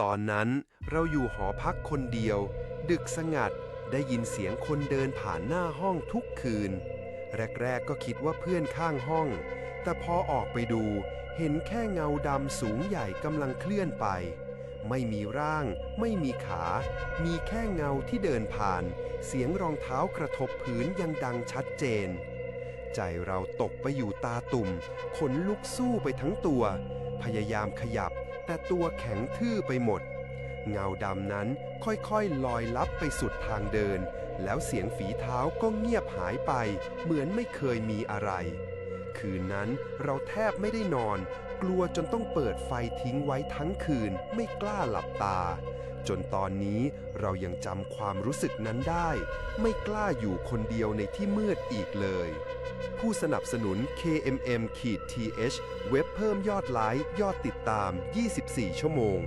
ตอนนั้นเราอยู่หอพักคนเดียว ดึกสงัดได้ยินเสียงคนเดินผ่านหน้าห้องทุกคืน แรก ๆ ก็คิดว่าเพื่อนข้างห้อง แต่พอออกไปดูเห็นแค่เงาดำสูงใหญ่กำลังเคลื่อนไป ไม่มีร่าง ไม่มีขา มีแค่เงาที่เดินผ่าน เสียงรองเท้ากระทบพื้นยังดังชัดเจน ใจเราตกไปอยู่ตาตุ่ม ขนลุกสู้ไปทั้งตัว พยายามขยับ แต่ตัวแข็งทื่อไปหมด เงาดำนั้นค่อยๆลอยลับไปสุดทางเดิน แล้วเสียงฝีเท้าก็เงียบหายไป เหมือนไม่เคยมีอะไร คืนนั้นเราแทบไม่ได้นอน กลัวจนต้องเปิดไฟทิ้งไว้ทั้งคืนไม่กล้าหลับตา จนตอนนี้เรายังจำความรู้สึกนั้นได้ ไม่กล้าอยู่คนเดียวในที่มืดอีกเลย ผู้สนับสนุน KMM-TH เว็บเพิ่มยอดไลค์ยอดติดตาม 24 ชั่วโมง